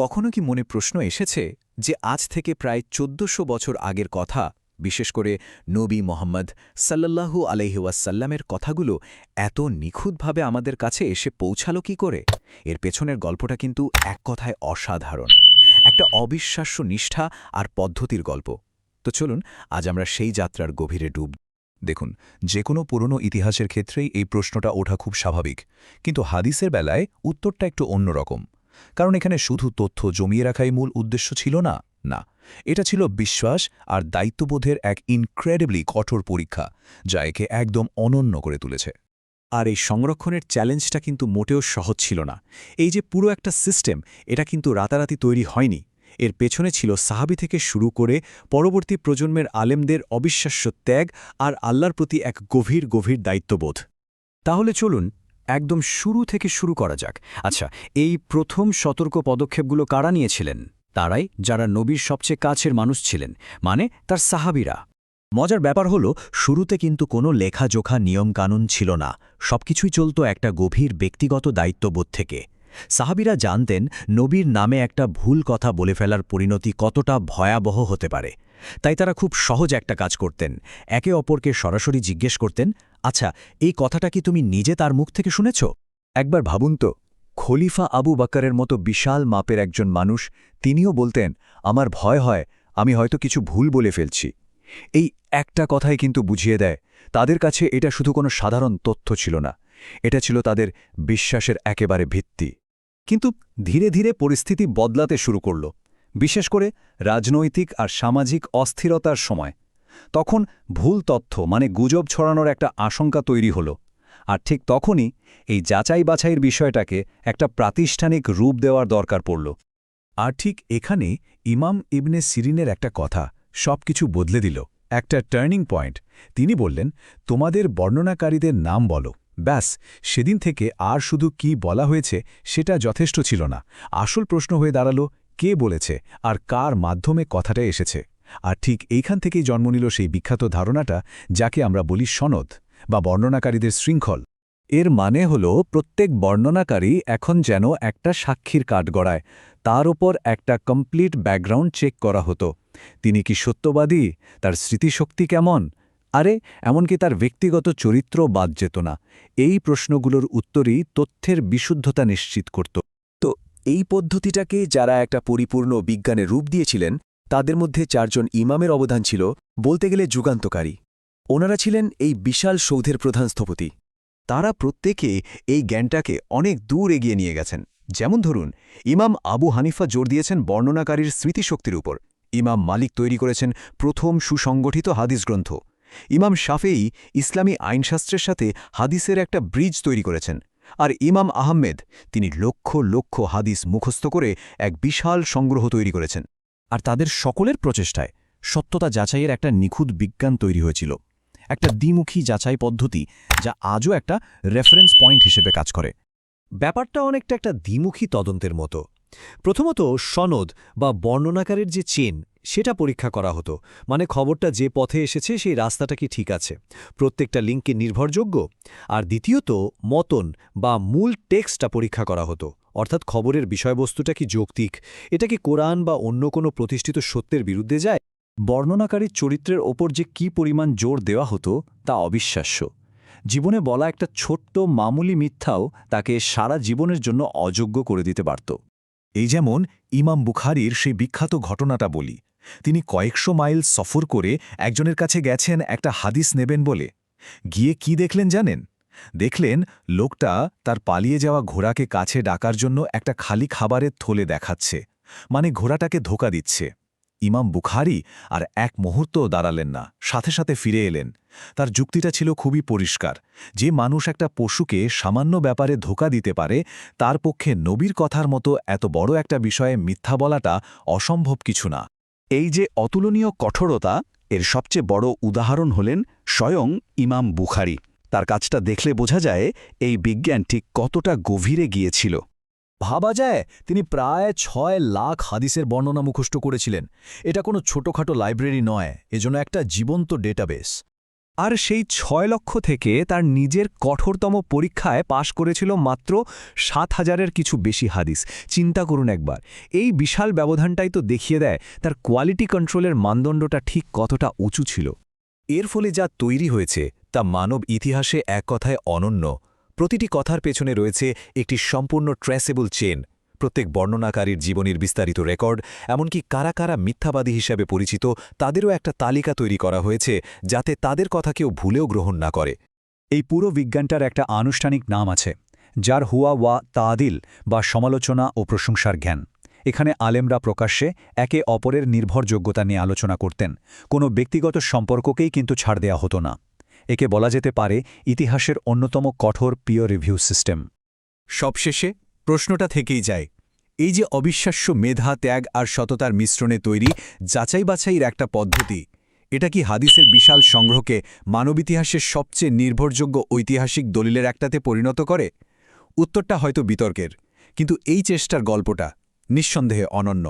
কখনো কি মনে প্রশ্ন এসেছে যে আজ থেকে প্রায় চোদ্দশো বছর আগের কথা, বিশেষ করে নবী মোহাম্মদ সাল্লাল্লাহু আলহিউসাল্লামের কথাগুলো এত নিখুঁতভাবে আমাদের কাছে এসে পৌঁছালো কি করে? এর পেছনের গল্পটা কিন্তু এক কথায় অসাধারণ। একটা অবিশ্বাস্য নিষ্ঠা আর পদ্ধতির গল্প। তো চলুন, আজ আমরা সেই যাত্রার গভীরে ডুব। দেখুন যে কোনো পুরনো ইতিহাসের ক্ষেত্রেই এই প্রশ্নটা ওঠা খুব স্বাভাবিক। কিন্তু হাদিসের বেলায় উত্তরটা একটু অন্যরকম। কারণ এখানে শুধু তথ্য জমিয়ে রাখাই মূল উদ্দেশ্য ছিল না না। এটা ছিল বিশ্বাস আর দায়িত্ববোধের এক ইনক্রেডিবলি কঠোর পরীক্ষা, যা একে একদম অনন্য করে তুলেছে। আর এই সংরক্ষণের চ্যালেঞ্জটা কিন্তু মোটেও সহজ ছিল না। এই যে পুরো একটা সিস্টেম এটা কিন্তু রাতারাতি তৈরি হয়নি। এর পেছনে ছিল সাহাবি থেকে শুরু করে পরবর্তী প্রজন্মের আলেমদের অবিশ্বাস্য ত্যাগ আর আল্লাহর প্রতি এক গভীর গভীর দায়িত্ববোধ। তাহলে চলুন একদম শুরু থেকে শুরু করা যাক। আচ্ছা এই প্রথম সতর্ক পদক্ষেপগুলো কারা নিয়েছিলেন? তারাই যারা নবীর সবচেয়ে কাছের মানুষ ছিলেন মানে তার সাহাবিরা। মজার ব্যাপার হল, শুরুতে কিন্তু কোনো লেখাজোখা নিয়মকানুন ছিল না, সবকিছুই চলত একটা গভীর ব্যক্তিগত দায়িত্ববোধ থেকে। সাহাবিরা জানতেন, নবীর নামে একটা ভুল কথা বলে ফেলার পরিণতি কতটা ভয়াবহ হতে পারে। তাই তারা খুব সহজ একটা কাজ করতেন। একে অপরকে সরাসরি জিজ্ঞেস করতেন আচ্ছা এই কথাটা কি তুমি নিজে তার মুখ থেকে শুনেছ? একবার ভাবুন তো, খলিফা আবু বাক্কারের মতো বিশাল মাপের একজন মানুষ, তিনিও বলতেন, আমার ভয় হয়, আমি হয়তো কিছু ভুল বলে ফেলছি। এই একটা কথাই কিন্তু বুঝিয়ে দেয়, তাদের কাছে এটা শুধু কোনো সাধারণ তথ্য ছিল না, এটা ছিল তাদের বিশ্বাসের একেবারে ভিত্তি। কিন্তু ধীরে ধীরে পরিস্থিতি বদলাতে শুরু করল। বিশেষ করে রাজনৈতিক আর সামাজিক অস্থিরতার সময়। তখন ভুল তথ্য মানে গুজব ছড়ানোর একটা আশঙ্কা তৈরি হল। আর ঠিক তখনই এই যাচাই বাছাইয়ের বিষয়টাকে একটা প্রাতিষ্ঠানিক রূপ দেওয়ার দরকার পড়ল। আর ঠিক এখানে ইমাম ইবনে সিরিনের একটা কথা সবকিছু বদলে দিল। একটা টার্নিং পয়েন্ট। তিনি বললেন, তোমাদের বর্ণনাকারীদের নাম বলো। ব্যাস, সেদিন থেকে আর শুধু কি বলা হয়েছে সেটা যথেষ্ট ছিল না। আসল প্রশ্ন হয়ে দাঁড়াল কে বলেছে আর কার মাধ্যমে কথাটা এসেছে। আর ঠিক এইখান থেকেই জন্ম নিল সেই বিখ্যাত ধারণাটা যাকে আমরা বলি সনদ বা বর্ণনাকারীদের শৃঙ্খল। এর মানে হল প্রত্যেক বর্ণনাকারী এখন যেন একটা সাক্ষীর কাঠ গড়ায়, তার ওপর একটা কমপ্লিট ব্যাকগ্রাউন্ড চেক করা হতো। তিনি কি সত্যবাদী? তার স্মৃতিশক্তি কেমন? আরে, এমনকি তার ব্যক্তিগত চরিত্র বাদ যেত না। এই প্রশ্নগুলোর উত্তরই তথ্যের বিশুদ্ধতা নিশ্চিত করত। এই পদ্ধতিটাকে যারা একটা পরিপূর্ণ বিজ্ঞানের রূপ দিয়েছিলেন, তাদের মধ্যে চারজন ইমামের অবদান ছিল, বলতে গেলে যুগান্তকারী। ওনারা ছিলেন এই বিশাল সৌধের প্রধান স্থপতি। তারা প্রত্যেকে এই জ্ঞানটাকে অনেক দূর এগিয়ে নিয়ে গেছেন। যেমন ধরুন, ইমাম আবু হানিফা জোর দিয়েছেন বর্ণনাকারীর স্মৃতিশক্তির উপর। ইমাম মালিক তৈরি করেছেন প্রথম সুসংগঠিত হাদিস গ্রন্থ। ইমাম শাফেই ইসলামী আইনশাস্ত্রের সাথে হাদিসের একটা ব্রিজ তৈরি করেছেন। আর ইমাম আহমেদ তিনি লক্ষ লক্ষ হাদিস মুখস্থ করে এক বিশাল সংগ্রহ তৈরি করেছেন। আর তাদের সকলের প্রচেষ্টায় সত্যতা যাচাইয়ের একটা নিখুঁত বিজ্ঞান তৈরি হয়েছিল। একটা দ্বিমুখী যাচাই পদ্ধতি যা আজও একটা রেফারেন্স পয়েন্ট হিসেবে কাজ করে। ব্যাপারটা অনেকটা একটা দ্বিমুখী তদন্তের মতো। প্রথমত সনদ বা বর্ণনাকারের যে চেন, সেটা পরীক্ষা করা হতো। মানে খবরটা যে পথে এসেছে, সেই রাস্তাটা কি ঠিক আছে? প্রত্যেকটা লিঙ্কে নির্ভরযোগ্য? আর দ্বিতীয়ত, মতন বা মূল টেক্সটটা পরীক্ষা করা হতো। অর্থাৎ খবরের বিষয়বস্তুটা কি যৌক্তিক? এটা কি কোরআন বা অন্য কোনো প্রতিষ্ঠিত সত্যের বিরুদ্ধে যায়? বর্ণনাকারীর চরিত্রের ওপর যে কি পরিমাণ জোর দেওয়া হতো, তা অবিশ্বাস্য। জীবনে বলা একটা ছোট্ট মামুলি মিথ্যাও তাকে সারা জীবনের জন্য অযোগ্য করে দিতে পারত। এই যেমন ইমাম বুখারির সেই বিখ্যাত ঘটনাটা বলি। তিনি কয়েকশো মাইল সফর করে একজনের কাছে গেছেন একটা হাদিস নেবেন বলে। গিয়ে কি দেখলেন জানেন? দেখলেন লোকটা তার পালিয়ে যাওয়া ঘোড়াকে কাছে ডাকার জন্য একটা খালি খাবারের থলে দেখাচ্ছে। মানে ঘোড়াটাকে ধোকা দিচ্ছে। ইমাম বুখারি আর এক মুহূর্তও দাঁড়ালেন না, সাথে সাথে ফিরে এলেন। তার যুক্তিটা ছিল খুবই পরিষ্কার। যে মানুষ একটা পশুকে সামান্য ব্যাপারে ধোকা দিতে পারে, তার পক্ষে নবীর কথার মতো এত বড় একটা বিষয়ে মিথ্যা বলাটা অসম্ভব কিছু না। এই যে অতুলনীয় কঠোরতা, এর সবচেয়ে বড় উদাহরণ হলেন স্বয়ং ইমাম বুখারি। তার কাজটা দেখলে বোঝা যায়, এই বিজ্ঞান ঠিক কতটা গভীরে গিয়েছিল। ভাবা যায়, তিনি প্রায় ছয় লাখ হাদিসের বর্ণনা মুখস্থ করেছিলেন। এটা কোনো ছোটখাটো লাইব্রেরি নয়, এজন্য একটা জীবন্ত ডেটাবেস আর সেই ছয় লক্ষ থেকে তার নিজের কঠোরতম পরীক্ষায় পাশ করেছিল মাত্র সাত হাজারের কিছু বেশি হাদিস। চিন্তা করুন একবার, এই বিশাল ব্যবধানটাই তো দেখিয়ে দেয় তার কোয়ালিটি কন্ট্রোলের মানদণ্ডটা ঠিক কতটা উঁচু ছিল। এর ফলে যা তৈরি হয়েছে, তা মানব ইতিহাসে এক কথায় অনন্য। প্রতিটি কথার পেছনে রয়েছে একটি সম্পূর্ণ ট্রেসেবল চেন প্রত্যেক বর্ণনাকারীর জীবনের বিস্তারিত রেকর্ড এমনকি কারা কারা মিথ্যাবাদী হিসাবে পরিচিত, তাদেরও একটা তালিকা তৈরি করা হয়েছে যাতে তাদের কথা কেউ ভুলেও গ্রহণ না করে। এই পুরো বিজ্ঞানটার একটা আনুষ্ঠানিক নাম আছে, যার হুয়া ওয়া তাদিল বা সমালোচনা ও প্রশংসার জ্ঞান। এখানে আলেমরা প্রকাশ্যে একে অপরের নির্ভরযোগ্যতা নিয়ে আলোচনা করতেন, কোনো ব্যক্তিগত সম্পর্ককেই কিন্তু ছাড় দেয়া হতো না। একে বলা যেতে পারে ইতিহাসের অন্যতম কঠোর পিও রিভিউ সিস্টেম। সবশেষে প্রশ্নটা থেকেই যায়, এই যে অবিশ্বাস্য মেধা, ত্যাগ আর সততার মিশ্রণে তৈরি যাচাই বাছাইয়ের একটা পদ্ধতি, এটা কি হাদিসের বিশাল সংগ্রহকে মানব ইতিহাসের সবচেয়ে নির্ভরযোগ্য ঐতিহাসিক দলিলের একটাতে পরিণত করে? উত্তরটা হয়তো বিতর্কের, কিন্তু এই চেষ্টার গল্পটা নিঃসন্দেহে অনন্য।